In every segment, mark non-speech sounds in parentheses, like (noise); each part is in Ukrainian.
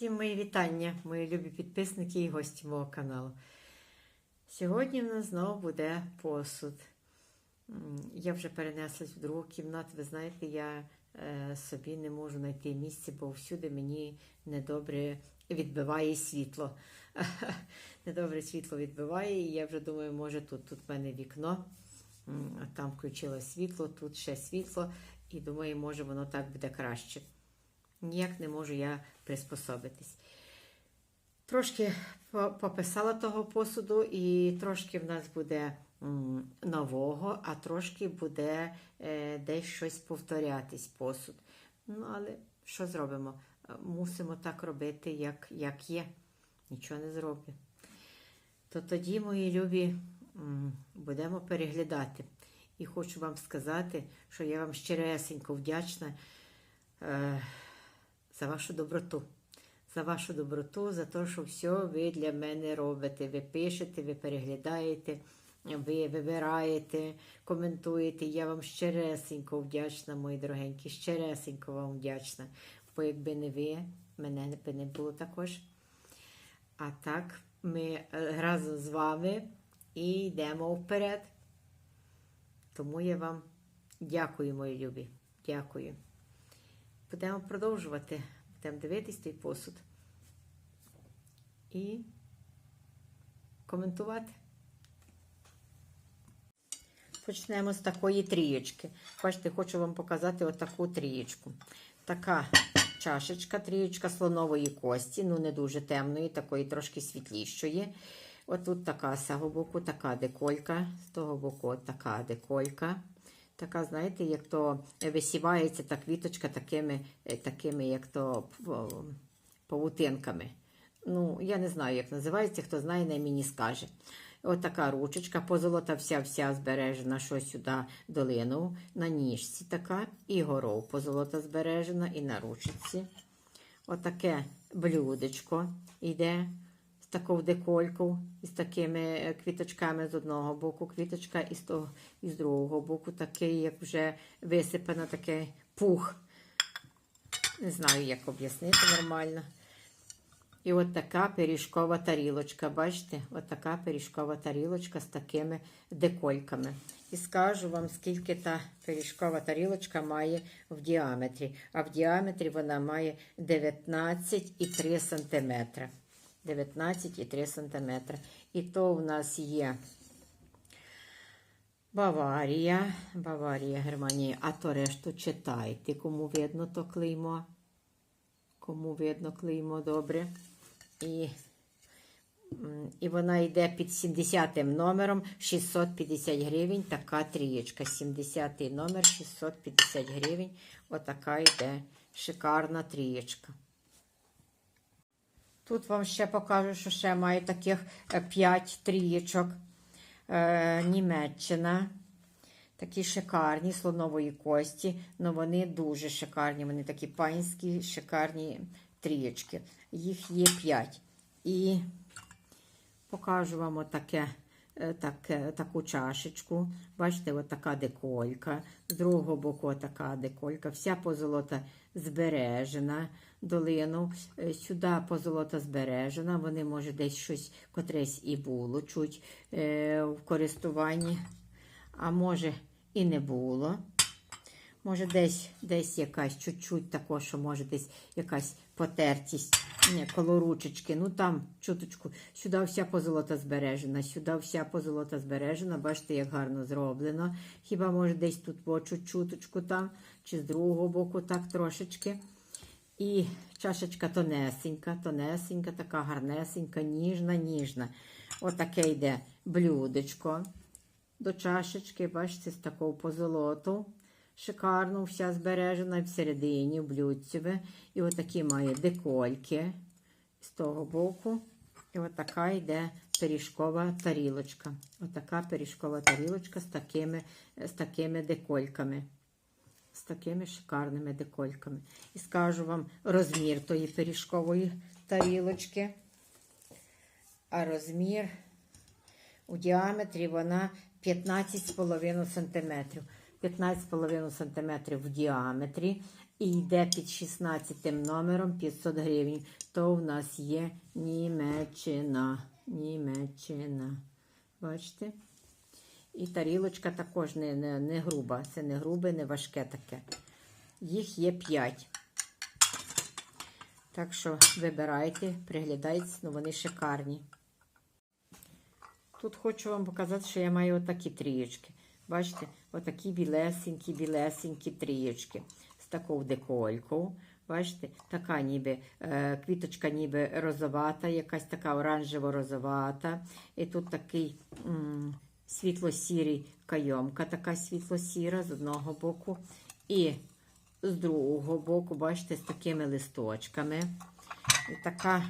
Всім мої вітання, мої любі підписники і гості мого каналу. Сьогодні в нас знову буде посуд. Я вже перенеслась в другу кімнату. Ви знаєте, я е, собі не можу знайти місце, бо всюди мені недобре відбиває світло. (laughs) Недобре світло відбиває, і я вже думаю, може тут, тут в мене вікно, там включило світло, тут ще світло, і думаю, може воно так буде краще. Ніяк не можу я приспособитись. Трошки пописала того посуду, і трошки в нас буде нового, а трошки буде е, десь щось повторятись посуд. Ну, але що зробимо? Е, Мусимо так робити, як, як є. Нічого не зроблю. То тоді, мої любі, будемо переглядати. І хочу вам сказати, що я вам щиресенько вдячна. За вашу доброту. За вашу доброту, за те, що все ви для мене робите. Ви пишете, ви переглядаєте, ви вибираєте, коментуєте. Я вам щиресенько вдячна, мої дорогенькі, щиресенько вам вдячна. Бо якби не ви, мене би не було також. А так, ми е, разом з вами і йдемо вперед. Тому я вам дякую, мої любі. Дякую. Будемо продовжувати. Будемо дивитись той посуд і коментувати. Почнемо з такої трієчки. Бачите, хочу вам показати отаку трієчку. Така чашечка, трієчка слонової кості, ну не дуже темної, такої трошки світлішої. Отут така з цього боку, така деколька, з того боку така деколька. Така, знаєте, як то висівається та квіточка такими, е, такими як то павутинками. Ну, я не знаю, як називається, хто знає, най мені скаже. От така ручечка, позолота вся-вся збережена, що сюди долину, на ніжці така, і горов позолота збережена, і на ручці. Отаке блюдечко йде з такою деколькою, і з такими е, квіточками з одного боку, квіточка і з, того, і з другого боку, такий, як вже висипано, такий пух. Не знаю, як об'яснити нормально. І от така пиріжкова тарілочка, бачите? От така пиріжкова тарілочка з такими декольками. І скажу вам, скільки та пиріжкова тарілочка має в діаметрі. А в діаметрі вона має 19,3 см. 19,3 см. І то в нас є Баварія, Баварія, Германія. А то решту читайте, кому видно то клеймо. Кому видно клеймо добре. І, і вона йде під 70 номером 650 гривень. Така трієчка. 70 номер 650 гривень. Отака йде шикарна трієчка. Тут вам ще покажу, що ще маю таких 5 трієчок. Е, Німеччина. Такі шикарні слонової кості, але вони дуже шикарні. Вони такі панські, шикарні трієчки. Їх є 5. І покажу вам отаке, е, таке, таку чашечку. Бачите, отака деколька. З другого боку така деколька. Вся позолота збережена долину. Е, Сюди позолота збережена. Вони, може, десь щось котресь і було чуть е, в користуванні. А може і не було. Може, десь десь якась чуть-чуть також, що може десь якась потертість коло ручечки. Ну там чуточку. Сюди вся позолота збережена, сюди вся позолота збережена. Бачите, як гарно зроблено. Хіба може десь тут по чуть-чуточку там, чи з другого боку так трошечки. І чашечка тонесенька, тонесенька, така гарнесенька, ніжна, ніжна. Отаке йде блюдечко до чашечки, бачите, з такого позолоту. Шикарно, вся збережена всередині, в блюдцеве. І отакі має декольки з того боку. І отака йде пиріжкова тарілочка. Отака пиріжкова тарілочка з такими, з такими декольками. З такими шикарними декольками. І скажу вам розмір тої пиріжкової тарілочки. А розмір у діаметрі вона 15,5 см. 15,5 см в діаметрі. і йде під 16 номером 500 гривень. То в нас є Німеччина. Німеччина. Бачите? І тарілочка також не, не, не груба. Це не грубе, не важке таке. Їх є 5. Так що вибирайте, приглядайтесь, ну вони шикарні. Тут хочу вам показати, що я маю отакі трієчки. Бачите, отакі білесенькі, білесенькі трієчки з такою деколькою. Бачите, така ніби е, квіточка ніби розовата, якась така оранжево-розовата. І тут такий світло-сірий кайомка, така світло-сіра з одного боку. І з другого боку, бачите, з такими листочками. І така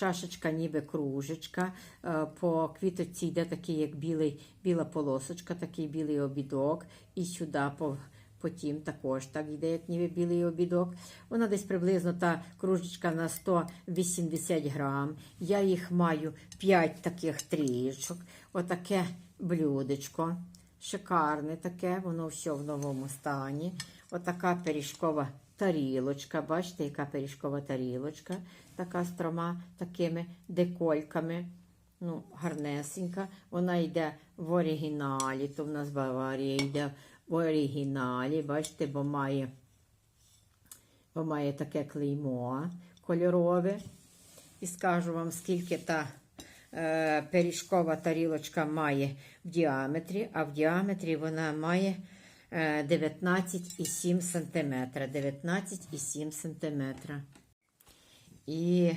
чашечка, ніби кружечка. Е, По квіточці йде такий, як білий, біла полосочка, такий білий обідок. І сюди по, потім також так йде, як ніби білий обідок. Вона десь приблизно та кружечка на 180 грам. Я їх маю 5 таких трієчок. Отаке блюдечко. Шикарне таке, воно все в новому стані. Отака пиріжкова тарілочка. Бачите, яка пиріжкова тарілочка, така з трьома такими декольками. Ну, гарнесенька. Вона йде в оригіналі. То в нас Баварія йде в оригіналі. Бачите, бо має, бо має таке клеймо кольорове. І скажу вам, скільки та е, пиріжкова тарілочка має в діаметрі, а в діаметрі вона має е, 19,7 см. 19,7 см. І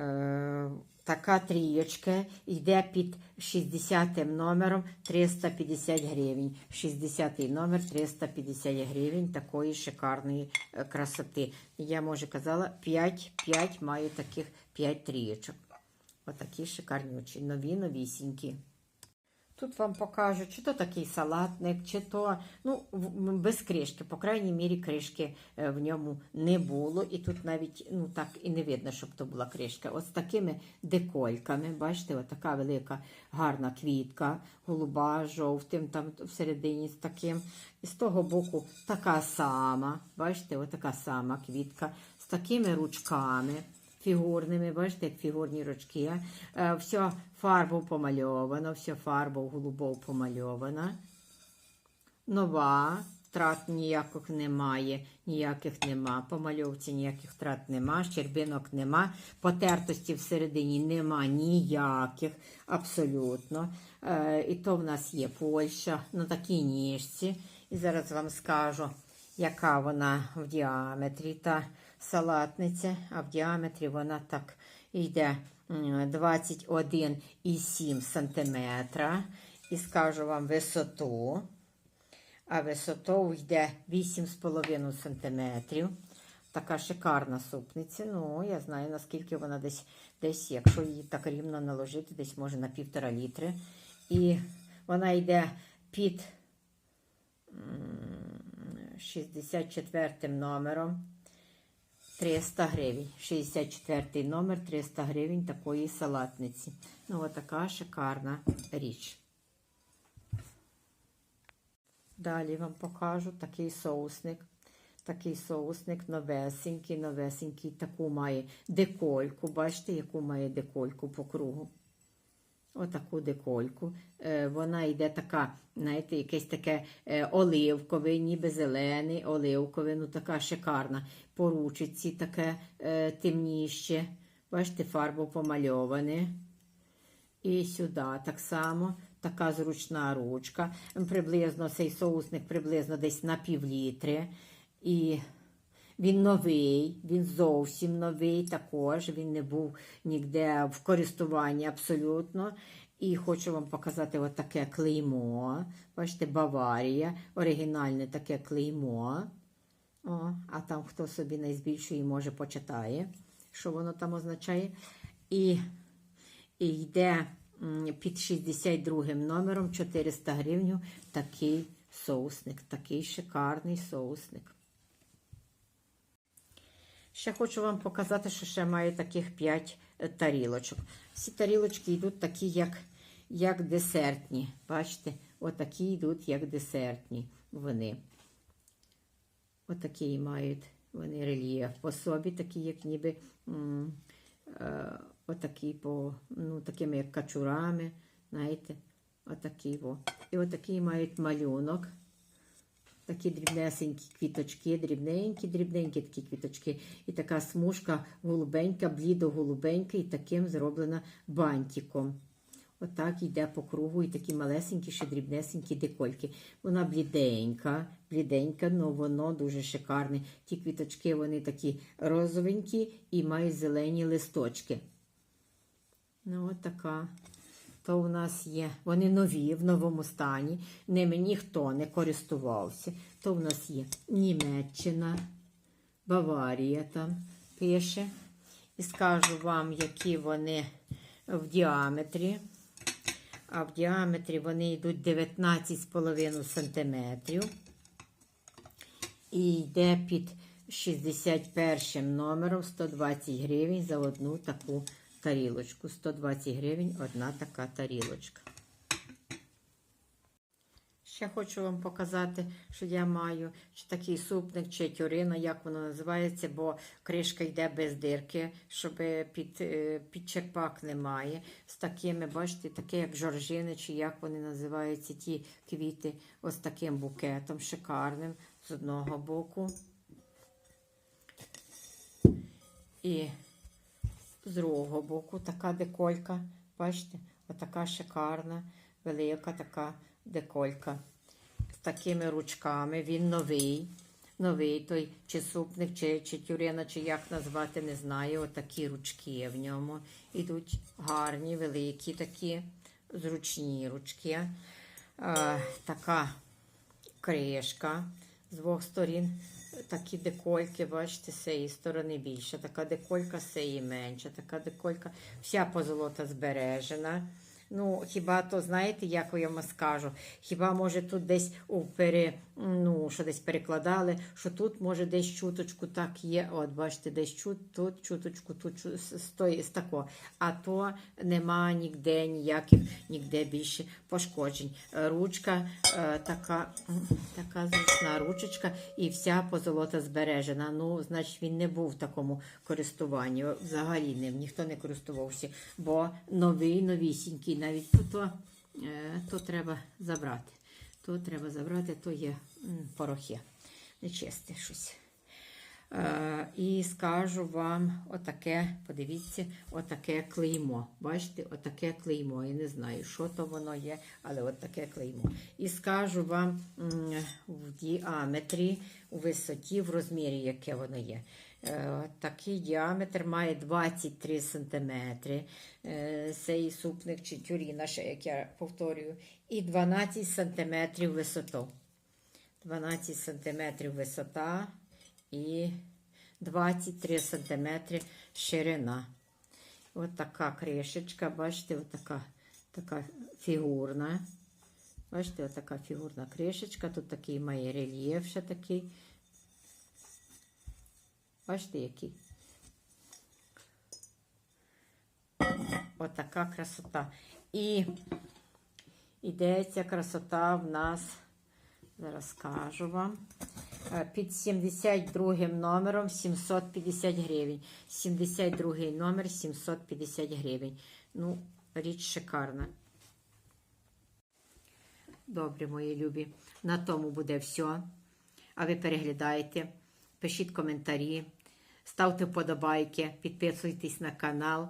е, така трієчка йде під 60 номером 350 гривень. 60 номер 350 гривень такої шикарної е, красоти. Я, може, казала, 5, 5 маю таких 5 трієчок. Отакі очі. Нові, новісінькі. Тут вам покажу, чи то такий салатник, чи то ну, без кришки. По крайній мірі, кришки е, в ньому не було. І тут навіть ну, так і не видно, щоб то була кришка. Ось такими декольками. Бачите, от така велика гарна квітка, голуба, жовтим, там всередині з таким. І з того боку така сама. Бачите, от така сама квітка з такими ручками фігурними, бачите, як фігурні ручки. Е, Все фарбою помальовано, все фарбою голубов помальована. Нова, втрат ніяких немає, ніяких нема. По мальовці ніяких втрат нема, щербинок нема, потертості всередині нема ніяких, абсолютно. Е, І то в нас є Польща на такій ніжці. І зараз вам скажу, яка вона в діаметрі. Та салатниця, а в діаметрі вона так йде 21,7 см. І скажу вам висоту. А висоту йде 8,5 см. Така шикарна супниця. Ну, я знаю, наскільки вона десь, десь, якщо її так рівно наложити, десь може на півтора літри. І вона йде під м, 64 номером. 300 гривень. 64 номер, 300 гривень такої салатниці. Ну, отака шикарна річ. Далі вам покажу такий соусник. Такий соусник новесенький, новесенький, таку має декольку. Бачите, яку має декольку по кругу. Отаку декольку. Е, вона йде така, знаєте, якесь таке е, оливкове, ніби зелений, оливкове, ну така шикарна. По ручці таке е, темніще. Бачите, фарбу помальоване. І сюди так само така зручна ручка. Приблизно цей соусник приблизно десь на півлітри. І він новий, він зовсім новий також. Він не був ніде в користуванні абсолютно. І хочу вам показати отаке клеймо. Бачите, Баварія, оригінальне таке клеймо. О, а там хто собі найбільшої може почитає, що воно там означає. І, і йде під 62 номером 400 гривень такий соусник, такий шикарний соусник. Ще хочу вам показати, що ще маю таких 5 тарілочок. Всі тарілочки йдуть такі, як, як десертні. Бачите, отакі йдуть, як десертні вони. Отакий мають вони рельєф по собі, такі, як ніби е, отакі по, ну, такими як качурами, знаєте, отакі во. І отакий мають малюнок. Такі дрібнесенькі квіточки, дрібненькі, дрібненькі такі квіточки. І така смужка голубенька, блідо-голубенька, і таким зроблена бантиком. Отак йде по кругу, і такі малесенькі, ще дрібнесенькі декольки. Вона бліденька, бліденька, але воно дуже шикарне. Ті квіточки вони такі розовенькі і мають зелені листочки. Ну, от. То у нас є. Вони нові, в новому стані. Ними ніхто не користувався. То у нас є Німеччина, Баварія там пише. І скажу вам, які вони в діаметрі. А в діаметрі вони йдуть 19,5 см. І йде під 61 номером 120 гривень за одну таку тарілочку. 120 гривень одна така тарілочка. Ще хочу вам показати, що я маю чи такий супник, чи тюрина, як воно називається, бо кришка йде без дирки, щоб під, е, під черпак немає. З такими, бачите, таке як жоржини, чи як вони називаються, ті квіти, ось таким букетом шикарним з одного боку. І з другого боку така деколька. Бачите, отака шикарна, велика така деколька. З такими ручками. Він новий. Новий той чи супник, чи, чи тюрина, чи як назвати, не знаю. Отакі ручки в ньому. Ідуть гарні, великі такі, зручні ручки. Е, така кришка з двох сторін. Такі декольки, бачите, з цієї сторони більше. Така деколька з цієї менша. Така деколька, вся позолота збережена. Ну, хіба то, знаєте, як я вам скажу? Хіба може тут десь у пере, ну, що десь перекладали, що тут може десь чуточку так є. От, бачите, десь чут, тут чуточку, тут з, тої- з. А то нема ніде ніяких, ніде більше пошкоджень. Ручка е, така, така зручна ручечка і вся позолота збережена. Ну, значить, він не був в такому користуванні. Взагалі ним ніхто не користувався, бо новий, новісінький, навіть то, то, е, то треба забрати. То треба забрати, то є порохи. Нечисте щось. Е, і скажу вам отаке, подивіться, отаке клеймо. Бачите, отаке клеймо. Я не знаю, що то воно є, але отаке клеймо. І скажу вам в діаметрі, у висоті, в розмірі, яке воно є. Е, Такий діаметр має 23 см. Цей супник чи тюріна, ще як я повторюю, і 12 см висоту. 12 см висота і 23 см ширина. Ось така кришечка, бачите, ось така, така фігурна. Бачите, ось така фігурна кришечка. Тут такий має рельєф ще такий. Бачите, який? Отака красота. І іде ця красота в нас, зараз скажу вам, е, під 72 номером 750 гривень. 72 номер 750 гривень. Ну, річ шикарна. Добре, мої любі. На тому буде все. А ви переглядайте, пишіть коментарі, ставте вподобайки, підписуйтесь на канал.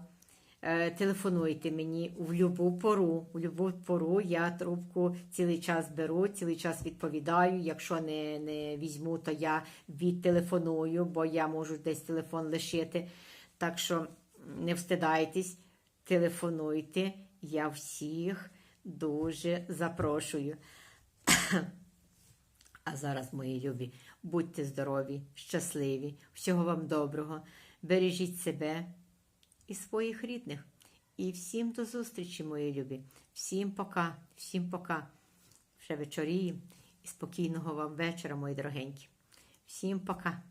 Е, Телефонуйте мені в будь-яку пору. В будь-яку пору я трубку цілий час беру, цілий час відповідаю. Якщо не, не візьму, то я відтелефоную, бо я можу десь телефон лишити. Так що не встидайтесь, телефонуйте. Я всіх дуже запрошую. (coughs) А зараз, мої любі, будьте здорові, щасливі, всього вам доброго, бережіть себе і своїх рідних. І всім до зустрічі, мої любі. Всім пока, всім пока. Вже вечоріє і спокійного вам вечора, мої дорогенькі. Всім пока.